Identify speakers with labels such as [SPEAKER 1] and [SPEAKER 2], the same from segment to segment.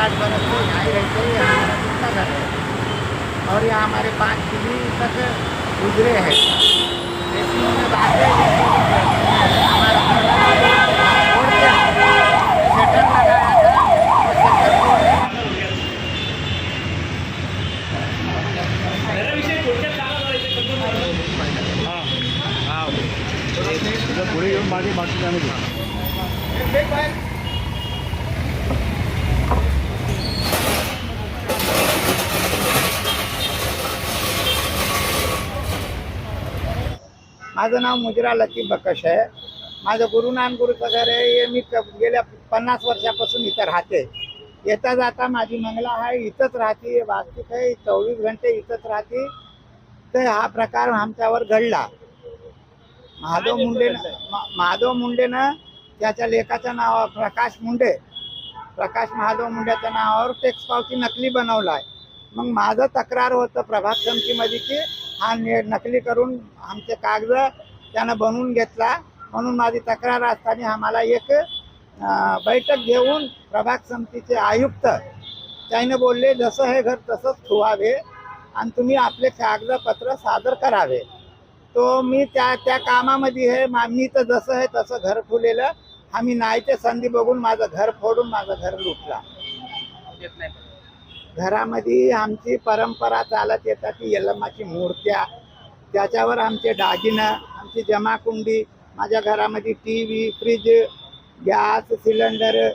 [SPEAKER 1] आठ बरस से यहाँ ही रहते हैं यहाँ हमारा दूसरा घर है और यहाँ हमारे पाँच पीढ़ी तक गुजरे हैं। उन्हें बात है हमारा लगाया था और
[SPEAKER 2] पुढे येऊन जाणे
[SPEAKER 1] माझं नाव मुजरा लतीफ बकश आहे. माझं गुरु नानगुरूचं घर आहे. हे मी गेल्या पन्नास वर्षापासून इथं राहते. येता जाता माझी मंगला आहे. इथंच राहते. हे वास्तविक आहे. चोवीस घंटे इथंच राहते. तर हा प्रकार आमच्यावर घडला. महादेव मुंडेनं मा- महादेव मुंडेनं त्याच्या लेखाचं नाव प्रकाश मुंडे. प्रकाश महादेव मुंड्याच्या नावावर टेक्स पावती नकली बनवला आहे मग माझं तक्रार होतं प्रभात समितीमध्ये की हा ने नकली करून आमचे कागद त्यानं बनवून घेतला. म्हणून माझी तक्रार असताना आम्हाला एक बैठक घेऊन प्रभाग समितीचे आयुक्त त्याने बोलले जसं हे घर तसंच ठेवावे आणि तुम्ही आपले कागदपत्र सादर करावे. तो मी त्या त्या कामामध्ये हे मा- मी तर जसं आहे तसं घर ठेवलेलं आम्ही नाहीचे संधी बघून माझं घर फोडून माझं घर लुटला. घरामध्ये आमची परंपरा चालत येतात ती यल्लमाची मूर्त्या. त्याच्यावर आमचे दागिनं आमची जमाकुंडी माझ्या घरामध्ये T V fridge gas cylinder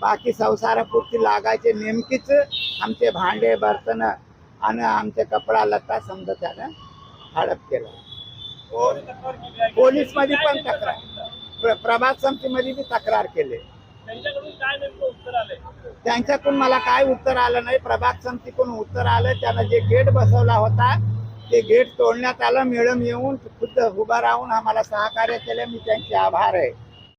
[SPEAKER 1] बाकी संसारापुरती लागायचे नेमकीच आमचे भांडे बर्तन आणि आमचे कपडा लत्ता समजा त्यानं हडप केला. पोलीसमध्ये पण तक्रार. प्र- प्रभात समितीमध्ये बी तक्रार केली. त्यांच्याकडून मला काय उत्तर आलं नाही? प्रभाग समितीकडून उत्तर आलं. त्यानं जे गेट बसवला होता ते गेट तोडण्यात आलं. मॅडम येऊन खुद्द उभा राहून आम्हाला सहकार्य केलं. मी त्यांचे आभार आहे.